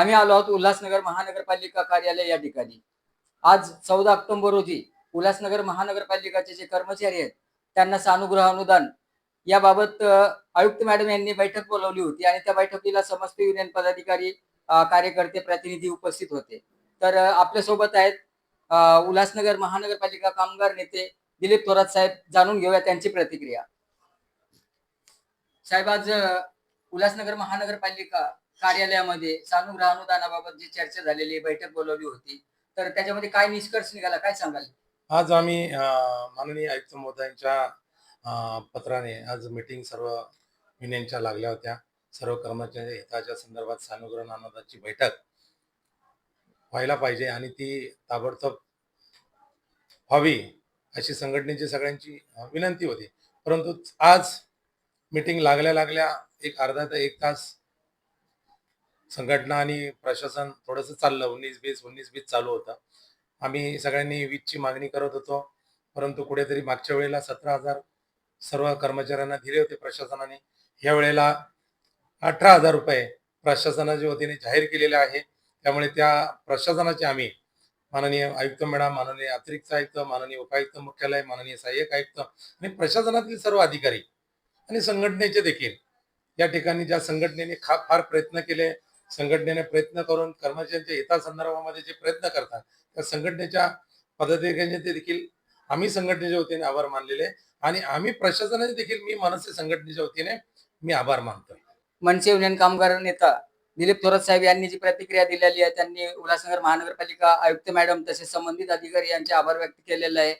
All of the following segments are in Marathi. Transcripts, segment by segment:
आम्ही आलो आहोत उल्हासनगर महानगरपालिका कार्यालय या ठिकाणी. आज चौदा ऑक्टोबर रोजी उल्हासनगर महानगरपालिकाचे जे कर्मचारी आहेत त्यांना सानुग्रह अनुदान याबाबत आयुक्त मॅडम यांनी बैठक बोलवली होती आणि त्या बैठकीला समस्त युनियन पदाधिकारी कार्यकर्ते प्रतिनिधी उपस्थित होते. तर आपल्यासोबत आहेत उल्हासनगर महानगरपालिका कामगार नेते दिलीप थोरात साहेब. जाणून घेऊया त्यांची प्रतिक्रिया. साहेब आज उल्हासनगर महानगरपालिका कार्यालयामध्ये सानुग्रह अनुदानाबाबत जी चर्चा झालेली बैठक बोलवली होती तर त्याच्यामध्ये काय निष्कर्ष निघाला काय सांगाल? आज आम्ही माननीय आयुक्त महोदयांच्या पत्राने आज मीटिंग सर्व युनियनच्या लागल्या होत्या. सर्व कर्मचारी हिताच्या संदर्भात सानुग्रह अनुदानाची बैठक व्हायला पाहिजे आणि ती ताबडतोब व्हावी अशी संघटनेची सगळ्यांची विनंती होती. परंतु आज मीटिंग लागल्या लागल्या एक अर्धा ते एक तास संघटना आणि प्रशासन थोडंसं चाललं. उन्नीस बीस उन्नीस बीस चालू होतं. आम्ही सगळ्यांनी वीजची मागणी करत होतो. परंतु कुठेतरी मागच्या वेळेला सतरा हजार सर्व कर्मचाऱ्यांना दिले होते प्रशासनाने. या वेळेला अठरा हजार रुपये प्रशासनाच्या वतीने जाहीर केलेले आहे. त्यामुळे त्या प्रशासनाचे आम्ही माननीय आयुक्त मॅडम माननीय अतिरिक्त आयुक्त माननीय उपायुक्त मुख्यालय माननीय सहाय्यक आयुक्त आणि प्रशासनातील सर्व अधिकारी आणि संघटनेचे देखील या ठिकाणी ज्या संघटनेने खा फार प्रयत्न केले संघटनेने प्रयत्न करून कर्मचाऱ्यांच्या हितासंदर्भामध्ये जे प्रयत्न करतात त्या संघटनेच्या पदाधिकाऱ्यांचे ते देखील आम्ही संघटनेच्या वतीने आभार मानलेले आणि आम्ही प्रशासनाचे देखील मी मनसे संघटनेच्या वतीने मी आभार मानतोय मनसे युनियन कामगार नेता दिलीप थोरात साहेब यांनी जी प्रतिक्रिया दिलेली आहे त्यांनी उल्हासनगर महानगरपालिका आयुक्त मॅडम तसेच संबंधित अधिकारी यांचे आभार व्यक्त केलेले आहे.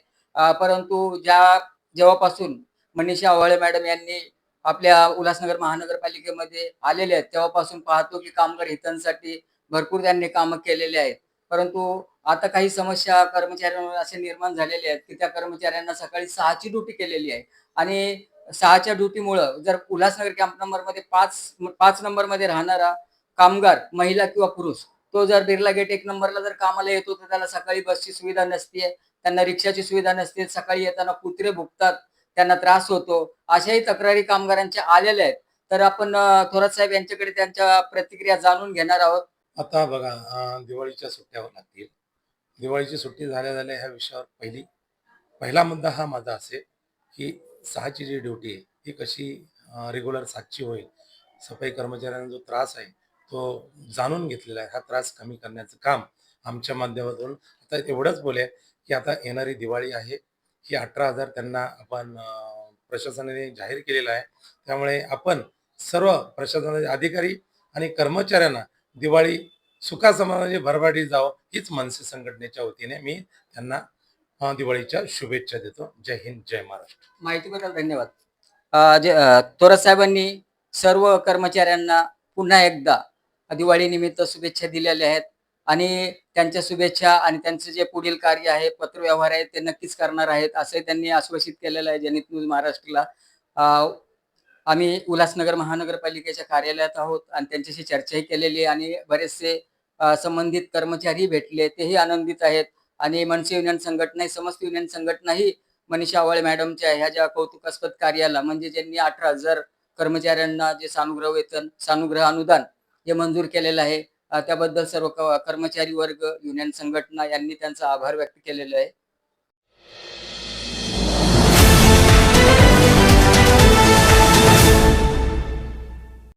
परंतु ज्या जेव्हापासून मनीषा आव्हाळे मॅडम यांनी आपल्या उल्हासनगर महानगरपालिकेमध्ये आलेले आहेत. तेव्हापासून पाहतो की कामगार हितांसाठी भरपूर त्यांनी कामं केलेले आहेत. परंतु आता काही समस्या कर्मचाऱ्यांवर असे निर्माण झालेले आहेत की त्या कर्मचाऱ्यांना सकाळी सहाची ड्युटी केलेली आहे. आणि सहाच्या ड्युटीमुळं जर उल्हासनगर कॅम्प नंबरमध्ये पाच पाच नंबरमध्ये राहणारा कामगार महिला किंवा पुरुष तो जर बिर्ला गेट एक नंबरला जर कामाला येतो तर त्याला सकाळी बसची सुविधा नसते. त्यांना रिक्षाची सुविधा नसते. सकाळी येताना कुत्रे भुकतात. त्यांना त्रास होतो. अशाही तक्रारी कामगारांच्या आलेल्या आहेत. तर आपण थोरात साहेब यांच्याकडे त्यांच्या प्रतिक्रिया जाणून घेणार आहोत. आता बघा दिवाळीच्या सुट्ट्या लागतील. दिवाळीची सुट्टी झाल्या झाल्या ह्या विषयावर पहिली पहिला मुद्दा हा माझा असेल की सहाची जी ड्युटी आहे ती कशी रेग्युलर सातची होईल सफाई कर्मचाऱ्यांना जो त्रास आहे तो जाणून घेतलेला आहे. हा त्रास कमी करण्याचं काम आमच्या माध्यमातून आता एवढंच बोले की आता येणारी दिवाळी आहे. ही अठरा हजार त्यांना आपण प्रशासनाने जाहीर केलेला आहे. त्यामुळे आपण सर्व प्रशासनाचे अधिकारी आणि कर्मचाऱ्यांना दिवाळी सुखासमाधानाची भरभराटी जावं हीच मनसे संघटनेच्या वतीने मी त्यांना दिवाळीच्या शुभेच्छा देतो. जय हिंद जय महाराष्ट्र. माहितीबद्दल धन्यवाद. जे थोरात साहेबांनी सर्व कर्मचाऱ्यांना पुन्हा एकदा दिवाळीनिमित्त शुभेच्छा दिलेल्या आहेत. आणि त्यांच्या शुभेच्छा आणि त्यांचे जे पुढील कार्य आहे पत्रव्यवहार आहे ते नक्कीच करणार आहेत असे त्यांनी आश्वासित केलेलं आहे जनित न्यूज महाराष्ट्रला. आम्ही उल्हासनगर महानगरपालिकेच्या कार्यालयात आहोत आणि त्यांच्याशी चर्चाही केलेली आहे आणि बरेचसे संबंधित कर्मचारी भेटले तेही आनंदित आहेत. आणि मनसे युनियन संघटना समस्त युनियन संघटनाही मनीषा आवळे मॅडमच्या ह्या ज्या कौतुकास्पद कार्याला म्हणजे ज्यांनी अठरा हजार कर्मचाऱ्यांना जे सानुग्रह वेतन सानुग्रह अनुदान जे मंजूर केलेलं आहे त्याबद्दल सर्व कर्मचारी वर्ग युनियन संघटना यांनी त्यांचा आभार व्यक्त केलेला आहे.